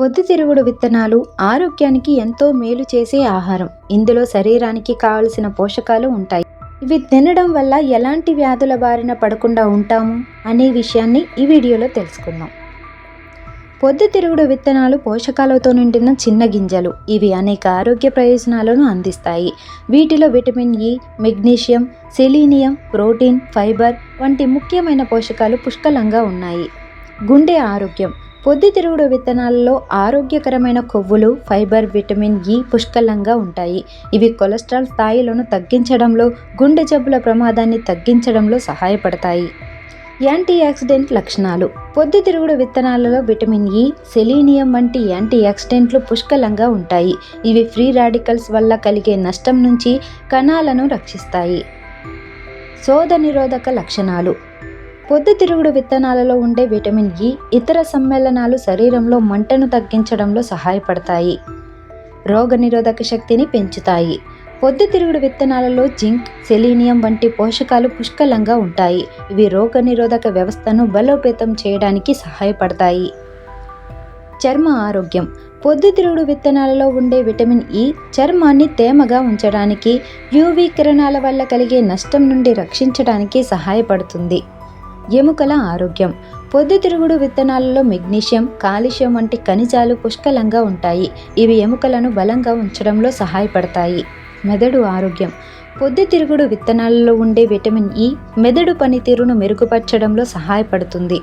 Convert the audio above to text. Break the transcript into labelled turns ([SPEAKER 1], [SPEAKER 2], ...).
[SPEAKER 1] పొద్దుతిరుగుడు విత్తనాలు ఆరోగ్యానికి ఎంతో మేలు చేసే ఆహారం. ఇందులో శరీరానికి కావలసిన పోషకాలు ఉంటాయి. ఇవి తినడం వల్ల ఎలాంటి వ్యాధుల బారిన పడకుండా ఉంటాము అనే విషయాన్ని ఈ వీడియోలో తెలుసుకుందాం. పొద్దుతిరుగుడు విత్తనాలు పోషకాలతో నిండిన చిన్న గింజలు. ఇవి అనేక ఆరోగ్య ప్రయోజనాలను అందిస్తాయి. వీటిలో vitamin E magnesium selenium protein fibre వంటి ముఖ్యమైన పోషకాలు పుష్కలంగా ఉన్నాయి. గుండె ఆరోగ్యం. పొద్దుతిరుగుడు విత్తనాలలో ఆరోగ్యకరమైన కొవ్వులు ఫైబర్ విటమిన్ ఇ పుష్కలంగా ఉంటాయి. ఇవి కొలెస్ట్రాల్ స్థాయిలను తగ్గించడంలో గుండె జబ్బుల ప్రమాదాన్ని తగ్గించడంలో సహాయపడతాయి. యాంటీ ఆక్సిడెంట్ లక్షణాలు పొద్దుతిరుగుడు విత్తనాలలో విటమిన్ ఇ సెలీనియం వంటి యాంటీ ఆక్సిడెంట్లు పుష్కలంగా ఉంటాయి. ఇవి ఫ్రీ రాడికల్స్ వల్ల కలిగే నష్టం నుంచి కణాలను రక్షిస్తాయి. శోధ నిరోధక లక్షణాలు. పొద్దుతిరుగుడు విత్తనాలలో ఉండే విటమిన్ ఇ ఇతర సమ్మేళనాలు శరీరంలో మంటను తగ్గించడంలో సహాయపడతాయి. రోగనిరోధక శక్తిని పెంచుతాయి. పొద్దుతిరుగుడు విత్తనాలలో జింక్ సెలీనియం వంటి పోషకాలు పుష్కలంగా ఉంటాయి. ఇవి రోగనిరోధక వ్యవస్థను బలోపేతం చేయడానికి సహాయపడతాయి. చర్మ ఆరోగ్యం. పొద్దుతిరుగుడు విత్తనాలలో ఉండే విటమిన్ ఇ చర్మాన్ని తేమగా ఉంచడానికి యూవీ కిరణాల వల్ల కలిగే నష్టం నుండి రక్షించడానికి సహాయపడుతుంది. ఎముకల ఆరోగ్యం. పొద్దుతిరుగుడు విత్తనాలలో మెగ్నీషియం కాల్షియం వంటి ఖనిజాలు పుష్కలంగా ఉంటాయి. ఇవి ఎముకలను బలంగా ఉంచడంలో సహాయపడతాయి. మెదడు ఆరోగ్యం. పొద్దుతిరుగుడు విత్తనాలలో ఉండే విటమిన్ ఇ మెదడు పనితీరును మెరుగుపరచడంలో సహాయపడుతుంది.